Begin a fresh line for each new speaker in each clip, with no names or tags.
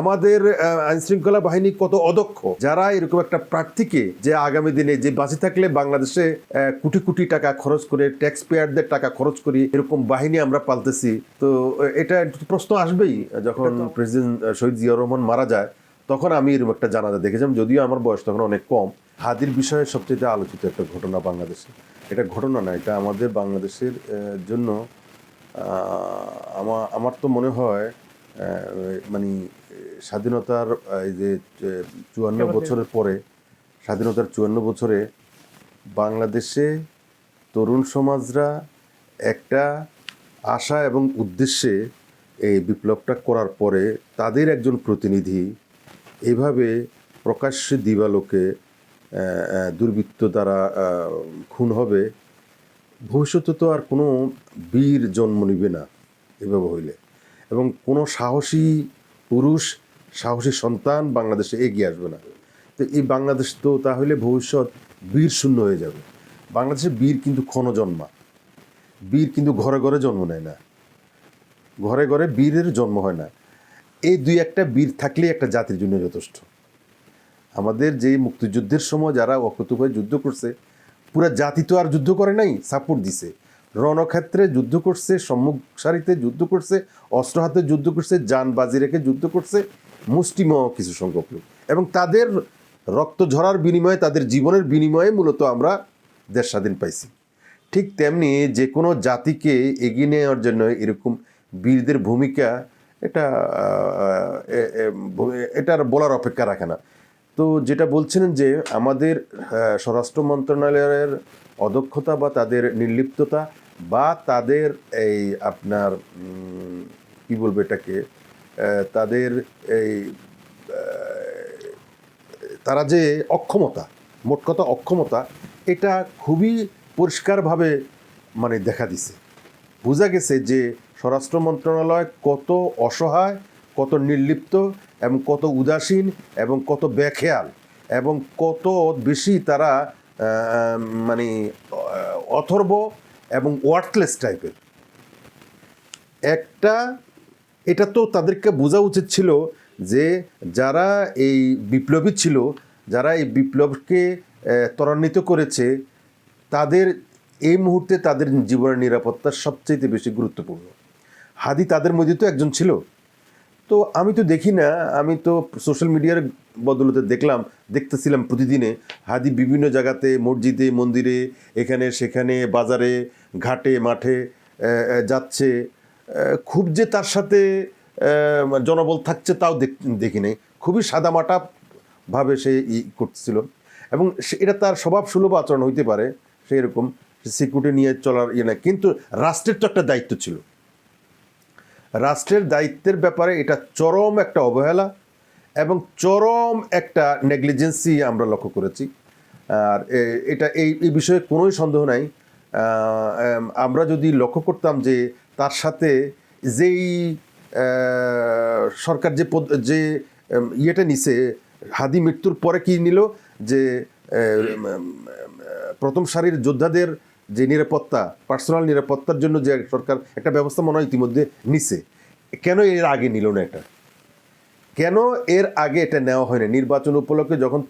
আমাদের আইন শৃঙ্খলা বাহিনী কত অদক্ষ? যারা এরকম একটা প্রার্থীকে যে আগামী দিনে যে বাঁচে থাকলে বাংলাদেশে কোটি কোটি টাকা খরচ করে ট্যাক্স পেয়ারদের টাকা খরচ করি এরকম বাহিনী আমরা পালতেছি। তো এটা প্রশ্ন আসবেই। যখন প্রেসিডেন্ট শহীদ জিয়া রহমান মারা যায় তখন আমি এরকম একটা জানাজা দেখেছিলাম। যদিও আমার বয়স তখন অনেক কম। হাদির বিষয়ে সবচেয়ে আলোচিত একটা ঘটনা বাংলাদেশে। এটা ঘটনা না এটা আমাদের বাংলাদেশের জন্য আমার আমার তো মনে হয় মানে স্বাধীনতার এই যে চুয়ান্ন বছরের পরে স্বাধীনতার চুয়ান্ন বছরে বাংলাদেশে তরুণ সমাজরা একটা আশা এবং উদ্দেশ্যে এই বিপ্লবটা করার পরে তাদের একজন প্রতিনিধি এভাবে প্রকাশ্যে দিবালোকে দুর্বৃত্ত দ্বারা খুন হবে ভবিষ্যতে তো আর কোনো বীর জন্ম নিবে না এভাবে হইলে। এবং কোনো সাহসী পুরুষ সাহসী সন্তান বাংলাদেশে এগিয়ে আসবে না। তো এই বাংলাদেশ তো তাহলে ভবিষ্যৎ বীর শূন্য হয়ে যাবে। বাংলাদেশে বীর কিন্তু ক্ষণ জন্মা। বীর কিন্তু ঘরে ঘরে জন্ম নেয় না। ঘরে ঘরে বীরের জন্ম হয় না। এই দুই একটা বীর থাকলেই একটা জাতির জন্য যথেষ্ট। আমাদের যে মুক্তিযুদ্ধের সময় যারা অকতুভাবে যুদ্ধ করছে, পুরা জাতি তো আর যুদ্ধ করে নাই সাপোর্ট দিছে। রণক্ষেত্রে যুদ্ধ করছে, সম্মুখ সারিতে যুদ্ধ করছে, অস্ত্র হাতে যুদ্ধ করছে যান বাজি রেখে যুদ্ধ করছে মুষ্টিম কিছু সংখ্যক লোক। এবং তাদের রক্ত ঝরার বিনিময়ে, তাদের জীবনের বিনিময়ে মূলত আমরা দেশ স্বাধীন পাইছি। ঠিক তেমনি যে কোনো জাতিকে এগিয়ে নেওয়ার জন্য এরকম বীরদের ভূমিকা এটা এটার বলার অপেক্ষা রাখে না। তো যেটা বলছিলেন যে আমাদের স্বরাষ্ট্র মন্ত্রণালয়ের অদক্ষতা বা তাদের নির্লিপ্ততা বা তাদের এই আপনার কি বলব এটাকে তাদের এই তারা যে অক্ষমতা, মোট কথা অক্ষমতা, এটা খুবই পরিষ্কারভাবে মানে দেখা দিছে। বোঝা গেছে যে স্বরাষ্ট্র মন্ত্রণালয় কত অসহায়, কত নির্লিপ্ত এবং কত উদাসীন এবং কত বেখেয়াল এবং কত বেশি তারা মানে অথর্ব এবং ওয়ার্থলেস টাইপের একটা, এটা তো তাদেরকে বোঝা উচিত ছিল যে যারা এই বিপ্লবী ছিল, যারা এই বিপ্লবকে ত্বরান্বিত করেছে, তাদের এই মুহূর্তে তাদের জীবনের নিরাপত্তা সবচেয়ে বেশি গুরুত্বপূর্ণ। হাদি তাদের মধ্যে তো একজন ছিল। তো আমি তো দেখি না, আমি তো সোশ্যাল মিডিয়ার বদলতে দেখলাম, দেখতেছিলাম প্রতিদিনে হাদি বিভিন্ন জায়গাতে, মসজিদে, মন্দিরে, এখানে, সেখানে, বাজারে, ঘাটে, মাঠে যাচ্ছে। খুব যে তার সাথে জনবল থাকছে তাও দেখ- নাই খুবই সাদামাটা ভাবে সে ই করছিল এবং সে- এটা তার স্বভাব সুলভ আচরণ হইতে পারে, সেই রকম। সিকিউরিটি নিয়ে চলার ইয়ে না কিন্তু রাষ্ট্রের তো একটা দায়িত্ব ছিল। রাষ্ট্রের দায়িত্বের ব্যাপারে এটা চরম একটা অবহেলা। এবং চরম একটা নেগলিজেন্সি আমরা লক্ষ্য করেছি। আর এটা এই এই বিষয়ে কোনোই সন্দেহ নাই। আমরা যদি লক্ষ্য করতাম যে তার সাথে যেই সরকার যে যে ইয়েটা নিছে, হাদি মৃত্যুর পরে কি নিল? যে প্রথম সারির যোদ্ধাদের যে নিরাপত্তা, পার্সোনাল নিরাপত্তার জন্য যে সরকার একটা ব্যবস্থা মনে হয় ইতিমধ্যে নিছে। কেন এর আগে নিল না এটা? কেন এর আগে এটা নেওয়া হয়নি? নির্বাচন উপলক্ষে যখন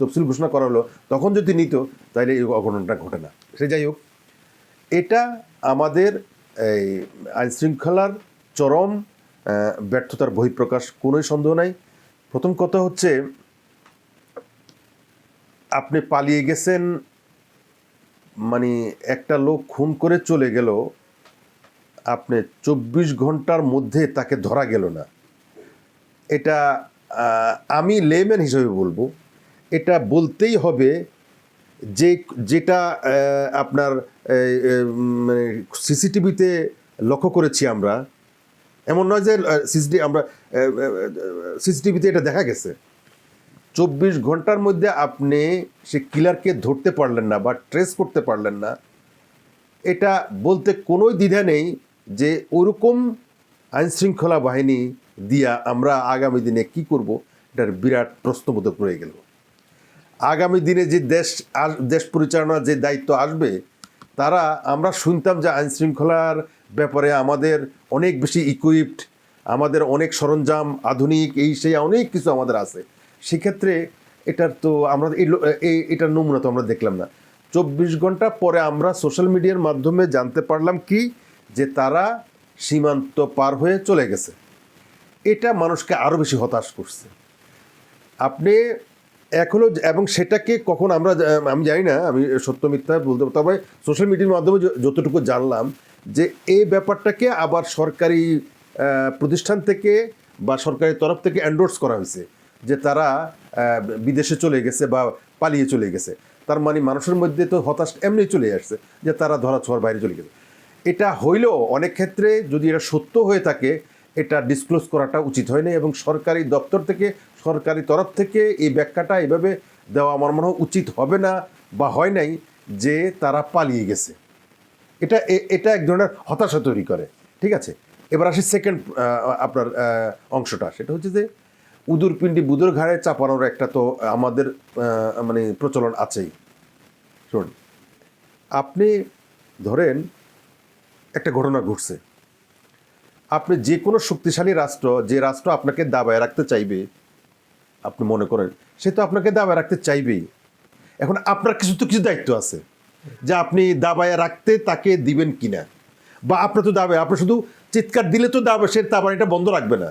তফসিল ঘোষণা করা হলো, তখন যদি নিত, তাহলে এই অঘটনটা ঘটে না। সে যাই হোক, এটা আমাদের এই আইন শৃঙ্খলার চরম ব্যর্থতার বহিঃপ্রকাশ, কোনোই সন্দেহ নাই। প্রথম কথা হচ্ছে, আপনি পালিয়ে গেছেন মানে একটা লোক খুন করে চলে গেল, আপনি চব্বিশ ঘণ্টার মধ্যে তাকে ধরা গেল না। এটা আমি লেম্যান হিসেবে বলব, এটা বলতেই হবে যে, যেটা আপনার মানে সিসিটিভিতে লক্ষ্য করেছি আমরা, এমন নয় যে সিসিটিভি আমরা সিসিটিভিতে এটা দেখা গেছে। চব্বিশ ঘণ্টার মধ্যে আপনি সে কিলারকে ধরতে পারলেন না বা ট্রেস করতে পারলেন না, এটা বলতে কোনোই দ্বিধা নেই যে, ওরকম আইনশৃঙ্খলা বাহিনী দিয়া আমরা আগামী দিনে কি করব? এটার বিরাট প্রশ্নবোধক রয়ে গেল। আগামী দিনে যে দেশ দেশ পরিচালনার যে দায়িত্ব আসবে, তারা আমরা শুনতাম যে আইন শৃঙ্খলার ব্যাপারে আমাদের অনেক বেশি ইকুইপড আমাদের অনেক সরঞ্জাম আধুনিক, এই সেই অনেক কিছু আমাদের আছে। সেক্ষেত্রে এটার তো আমরা এই- এটার নমুনা তো আমরা দেখলাম না। চব্বিশ ঘণ্টা পরে আমরা সোশ্যাল মিডিয়ার মাধ্যমে জানতে পারলাম কি? যে তারা সীমান্ত পার হয়ে চলে গেছে। এটা মানুষকে আরও বেশি হতাশ করছে। আপনি এখনও এবং সেটাকে কখন আমরা আমি জানি না, আমি সত্য মিথ্যা বলতে। তবে সোশ্যাল মিডিয়ার মাধ্যমে যতটুকু জানলাম যে এই ব্যাপারটাকে আবার সরকারি প্রতিষ্ঠান থেকে বা সরকারি তরফ থেকে অ্যান্ডোর্স করা হয়েছে যে তারা বিদেশে চলে গেছে বা পালিয়ে চলে গেছে। তার মানে মানুষের মধ্যে তো হতাশ এমনি চলে আসছে যে তারা ধরা ছোঁয়ার বাইরে চলে গেছে। এটা হইলেও অনেক ক্ষেত্রে যদি এটা সত্য হয়ে থাকে এটা ডিসক্লোজ করাটা উচিত হয়নি এবং সরকারি দপ্তর থেকে, সরকারি তরফ থেকে এই ব্যাখ্যাটা এভাবে দেওয়া আমার মনে হয় উচিত হবে না বা হয় নাই যে তারা পালিয়ে গেছে। এটা এটা এক ধরনের হতাশা তৈরি করে। ঠিক আছে? এবার আসি সেকেন্ড আপনার অংশটা। সেটা হচ্ছে যে, উদুর পিণ্ডি বুদুর ঘাড়ে চাপানোর একটা তো আমাদের মানে প্রচলন আছেই। শুনুন, আপনি ধরেন একটা ঘটনা ঘটছে। আপনি যে কোনো শক্তিশালী রাষ্ট্র, যে রাষ্ট্র আপনাকে দাবায় রাখতে চাইবে, আপনি মনে করেন, সে তো আপনাকে দাবায় রাখতে চাইবেই। এখন আপনার কিছু তো কিছু দায়িত্ব আছে, যে আপনি দাবায় রাখতে তাকে দিবেন কিনা। বা আপনার তো দাবে আপনি শুধু চিৎকার দিলে তো দাবা, সে দাবানিটা বন্ধ রাখবে না।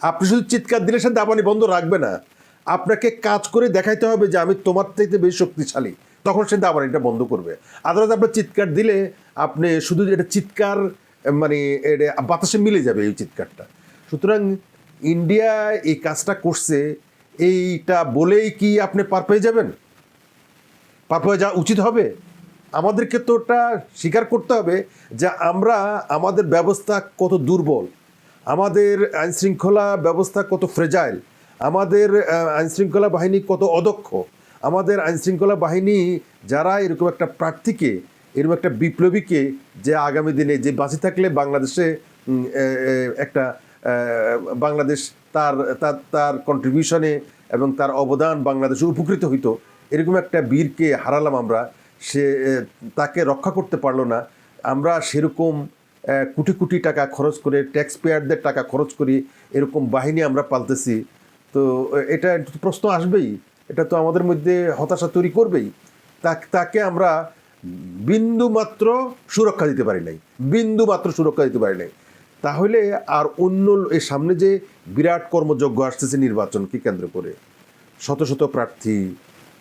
আপনি শুধু চিৎকার দিলে সে দাবানি বন্ধ রাখবে না। আপনাকে কাজ করে দেখাইতে হবে যে আমি তোমার থেকে বেশি শক্তিশালী। তখন সে দাবানিটা বন্ধ করবে। আদালত আপনার চিৎকার দিলে আপনি শুধু এটা চিৎকার মানে এটা, বাতাসে মিলে যাবে এই চিৎকারটা। সুতরাং ইন্ডিয়া এই কাজটা করছে, এইটা বলেই কি আপনি পার পেয়ে যাবেন? পার পেয়ে যাওয়া উচিত হবে? আমাদেরকে তো ওটা স্বীকার করতে হবে যে আমরা, আমাদের ব্যবস্থা কত দুর্বল, আমাদের আইনশৃঙ্খলা ব্যবস্থা কত ফ্রেজাইল আমাদের আইনশৃঙ্খলা বাহিনী কত অদক্ষ, আমাদের আইনশৃঙ্খলা বাহিনী যারা এরকম একটা প্রার্থীকে এরকম একটা বিপ্লবীকে যে আগামী দিনে যে বাঁচে থাকলে বাংলাদেশে একটা বাংলাদেশ তার তার তার কন্ট্রিবিউশনে এবং তার অবদান বাংলাদেশে উপকৃত হইতো, এরকম একটা বীরকে হারালাম আমরা, সে তাকে রক্ষা করতে পারল না। আমরা সেরকম কোটি কোটি টাকা খরচ করে ট্যাক্স পেয়ারদের টাকা খরচ করি এরকম বাহিনী আমরা পালতেছি। তো, এটা প্রশ্ন আসবেই, এটা তো আমাদের মধ্যে হতাশা তৈরি করবেই। তাকে আমরা বিন্দু মাত্র সুরক্ষা দিতে পারি নাই। বিন্দু মাত্র সুরক্ষা দিতে পারি নাই। তাহলে আর অন্য এই সামনে যে বিরাট কর্মযজ্ঞ আসতেছে নির্বাচনকে কেন্দ্র করে? শত শত প্রার্থী,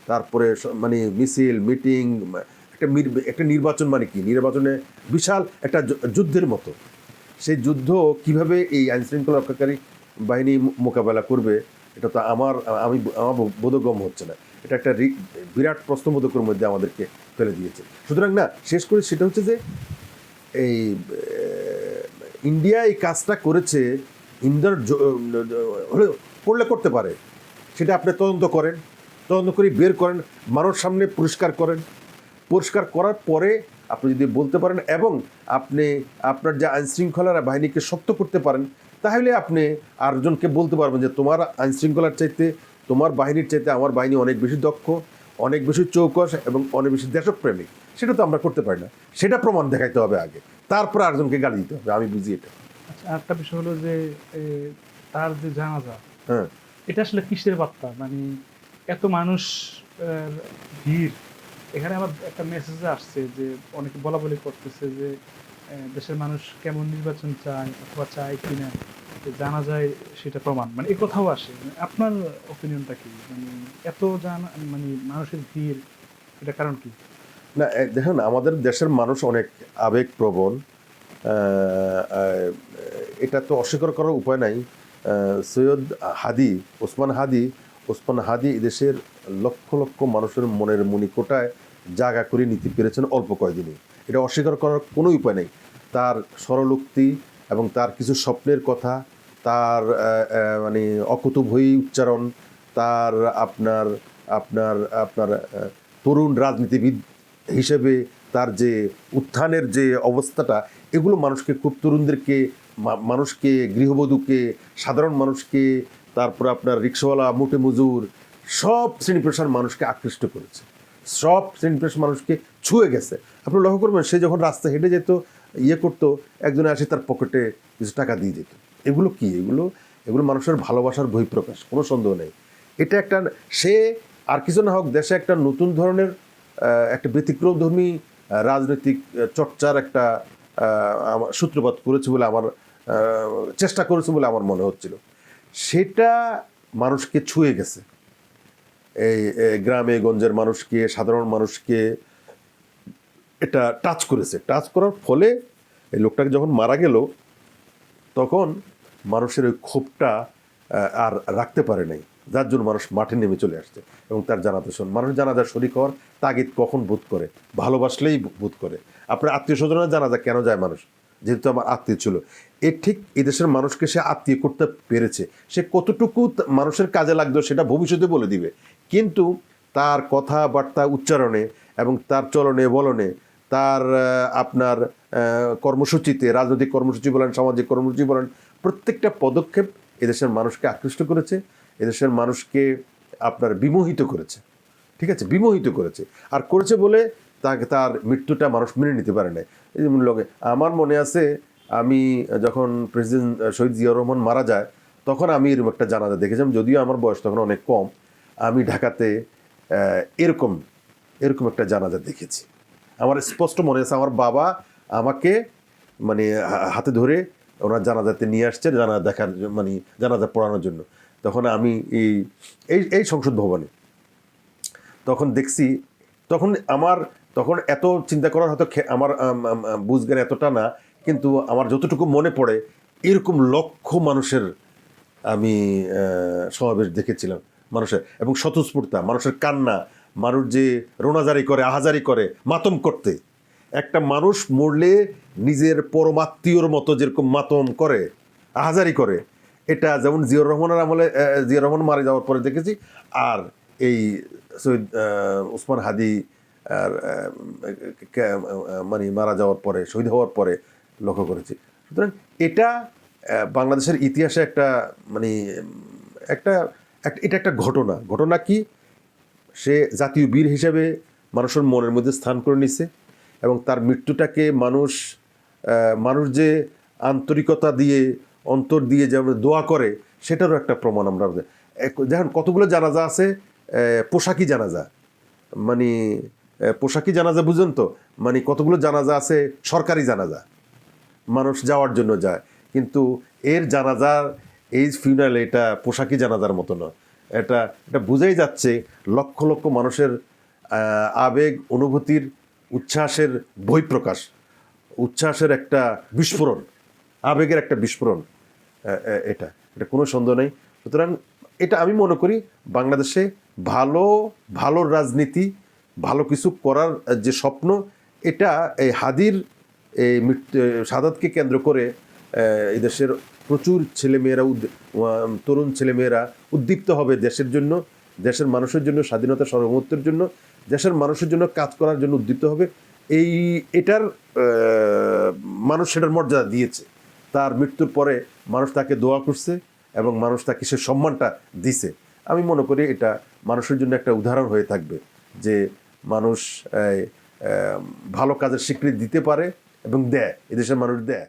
তারপরে মানে মিছিল, মিটিং একটা একটা নির্বাচন মানে কি? নির্বাচনে বিশাল একটা যুদ্ধের মতো। সেই যুদ্ধ কীভাবে এই আইন শৃঙ্খলা রক্ষাকারী বাহিনী মোকাবেলা করবে, এটা তো আমার, আমি, আমার বোধ- বোধগম্য হচ্ছে না। এটা একটা বিরাট প্রশ্নবোধকের মধ্যে আমাদেরকে ফেলে দিয়েছে। সুতরাং না, শেষ করে সেটা হচ্ছে যে, এই ইন্ডিয়া এই কাজটা করেছে ইন্ডিয়ার হলে করলে করতে পারে। সেটা আপনি তদন্ত করেন, তদন্ত করে বের করেন মানুষ সামনে পুরস্কার করেন। পরিষ্কার করার পরে আপনি যদি বলতে পারেন এবং আপনি আপনার যে আইনশৃঙ্খলার বাহিনীকে শক্ত করতে পারেন, তাহলে আপনি আরেকজনকে বলতে পারবেন যে, তোমার আইনশৃঙ্খলার চাইতে, তোমার বাহিনীর চাইতে আমার বাহিনী অনেক বেশি দক্ষ। অনেক বেশি চৌকস এবং অনেক বেশি দেশপ্রেমিক। সেটা তো আমরা করতে পারি না। সেটা প্রমাণ দেখাইতে হবে আগে। তারপর আরেকজনকে গালি দিতে হবে। আমি বুঝি এটা।
আচ্ছা আরেকটা বিষয় হলো যে তার যে জানাজা
হ্যাঁ।
এটা আসলে কিসের বার্তা? মানে এত মানুষ ভিড়। এখানে আমার একটা মেসেজ আসছে যে অনেকে বলা বলি করতেছে যে দেশের মানুষ কেমন নির্বাচন চায় অথবা চায় কিনা যে জানা যায় সেটা প্রমাণ। মানে এ কথাও আসে। মানে আপনার ওপিনিয়নটা কি? মানে এত জানা মানে মানুষের ভিড় এটা কারণ কি?
না দেখুন আমাদের দেশের মানুষ অনেক আবেগপ্রবণ আহ, আহ, এটা তো অস্বীকার করার উপায় নাই। সৈয়দ হাদি ওসমান হাদি ওসমান হাদি এদেশের লক্ষ লক্ষ মানুষের মনের মণিকোটায় জায়গা করে নিতে পেরেছেন অল্প কয়েকদিনে এটা অস্বীকার করার কোনো উপায় নেই। তার স্বরলোক্তি এবং তার কিছু স্বপ্নের কথা, তার মানে অকুতুভয়ী উচ্চারণ, তার আপনার আপনার আপনার তরুণ রাজনীতিবিদ হিসেবে তার যে উত্থানের যে অবস্থাটা, এগুলো মানুষকে, খুব তরুণদেরকে মানুষকে, গৃহবধূকে, সাধারণ মানুষকে, তারপর আপনার রিক্সাওয়ালা, মোটে মজুর, সব শ্রেণি পেশার মানুষকে আকৃষ্ট করেছে। সব শ্রেণি পেশার মানুষকে ছুঁয়ে গেছে। আপনি লক্ষ্য করবেন, সে যখন রাস্তা হেঁটে যেত ইয়ে করতো, একজনে আসে তার পকেটে কিছু টাকা দিয়ে যেত এগুলো কি? এগুলো এগুলো মানুষের ভালোবাসার বহিঃপ্রকাশ, কোনো সন্দেহ নেই। এটা একটা, সে আর কিছু না হোক, দেশে একটা নতুন ধরনের একটা ব্যতিক্রমধর্মী রাজনৈতিক চর্চার একটা সূত্রপাত করেছে বলে আমার চেষ্টা করেছে বলে আমার মনে হচ্ছিল। সেটা মানুষকে ছুঁয়ে গেছে। এই গ্রামে গঞ্জের মানুষকে, সাধারণ মানুষকে এটা টাচ করেছে। টাচ করার ফলে এই লোকটাকে যখন মারা গেল, তখন মানুষের ওই ক্ষোভটা আর রাখতে পারে নাই। যার জন্য মানুষ মাঠে নেমে চলে আসছে এবং তার জানাতে শোন। মানুষ জানাজার শরিক হওয়ার তাগিদ কখন বোধ করে? ভালোবাসলেই বোধ করে। আপনার আত্মীয় স্বজনের জানাজা কেন যায় মানুষ? যেহেতু আমার আত্মীয় ছিল। এ ঠিক এদেশের মানুষকে সে আত্মীয় করতে পেরেছে। সে কতটুকু মানুষের কাজে লাগতো সেটা ভবিষ্যতে বলে দিবে। কিন্তু তার কথাবার্তা উচ্চারণে এবং তার চলনে বলনে, তার আপনার কর্মসূচিতে, রাজনৈতিক কর্মসূচি বলেন, সামাজিক কর্মসূচি বলেন, প্রত্যেকটা পদক্ষেপ এদেশের মানুষকে আকৃষ্ট করেছে, এদেশের মানুষকে আপনার বিমোহিত করেছে। ঠিক আছে? বিমোহিত করেছে। আর করেছে বলে তাকে তার মৃত্যুটা মানুষ মেনে নিতে পারে না এই লগে, আমার মনে আছে, আমি যখন প্রেসিডেন্ট শহীদ জিয়াউর রহমান মারা যায়, তখন আমি এরকম একটা জানাজা দেখেছিলাম, যদিও আমার বয়স তখন অনেক কম আমি ঢাকাতে এরকম এরকম একটা জানাজা দেখেছি। আমার স্পষ্ট মনে আছে আমার বাবা আমাকে মানে হাতে ধরে ওনার জানাজাতে নিয়ে আসছে জানাজা দেখার মানে জানাজা পড়ানোর জন্য। তখন আমি এই এই এই সংসদ ভবনে তখন দেখছি তখন আমার তখন এত চিন্তা করার হয়তো আমার আম, আম, আম, বুঝ জ্ঞান এতটা না কিন্তু আমার যতটুকু মনে পড়ে এরকম লক্ষ মানুষের আমি সমাবেশ দেখেছিলাম। মানুষের এবং স্বতঃস্ফূর্তা মানুষের কান্না মানুষ যে রোনাজারি করে আহাজারি করে মাতম করতে। একটা মানুষ মরলে নিজের পরমাত্মীয়র মতো যেরকম মাতম করে আহাজারি করে এটা যেমন জিয়র রহমানের আমলে জিয়র রহমান মারা যাওয়ার পরে দেখেছি আর এই সৈয়দ আহ, ওসমান হাদি আর মানে মারা যাওয়ার পরে শহীদ হওয়ার পরে লক্ষ্য করেছি। সুতরাং এটা বাংলাদেশের ইতিহাসে একটা মানে একটা এক- এটা একটা ঘটনা। ঘটনা কি? সে জাতীয় বীর হিসেবে মানুষের মনের মধ্যে স্থান করে নিছে এবং তার মৃত্যুটাকে মানুষ মানুষ যে আন্তরিকতা দিয়ে, অন্তর দিয়ে যেমন দোয়া করে, সেটারও একটা প্রমাণ আমরা দেখেন কতগুলো জানাজা আছে পোশাকি জানাজা। মানে পোশাকি জানাজা বুঝেন তো? মানে কতগুলো জানাজা আছে, সরকারি জানাজা। মানুষ যাওয়ার জন্য যায়। কিন্তু এর জানাজার এই ফিউনাল এটা পোশাকি জানাজার মতো নয়। এটা এটা বোঝাই যাচ্ছে লক্ষ লক্ষ মানুষের আবেগ, অনুভূতির, উচ্ছ্বাসের বহিঃপ্রকাশ। উচ্ছ্বাসের একটা বিস্ফোরণ, আবেগের একটা বিস্ফোরণ এটা। এটা কোনো সন্দেহ নেই। সুতরাং এটা আমি মনে করি বাংলাদেশে ভালো ভালো রাজনীতি, ভালো কিছু করার যে স্বপ্ন, এটা এই হাদির, এই সাদাতকে কেন্দ্র করে এই দেশের প্রচুর ছেলেমেয়েরা তরুণ ছেলেমেয়েরা উদ্দীপ্ত হবে দেশের জন্য, দেশের মানুষের জন্য, স্বাধীনতা সার্বভৌমত্বের জন্য, দেশের মানুষের জন্য কাজ করার জন্য উদ্দীপ্ত হবে। এই, এটার মানুষ সেটার মর্যাদা দিয়েছে। তার মৃত্যুর পরে মানুষ তাকে দোয়া করছে এবং মানুষ তাকে সে সম্মানটা দিছে। আমি মনে করি এটা মানুষের জন্য একটা উদাহরণ হয়ে থাকবে যে মানুষ ভালো কাজের স্বীকৃতি দিতে পারে এবং দেয়, এদেশের মানুষ দেয়।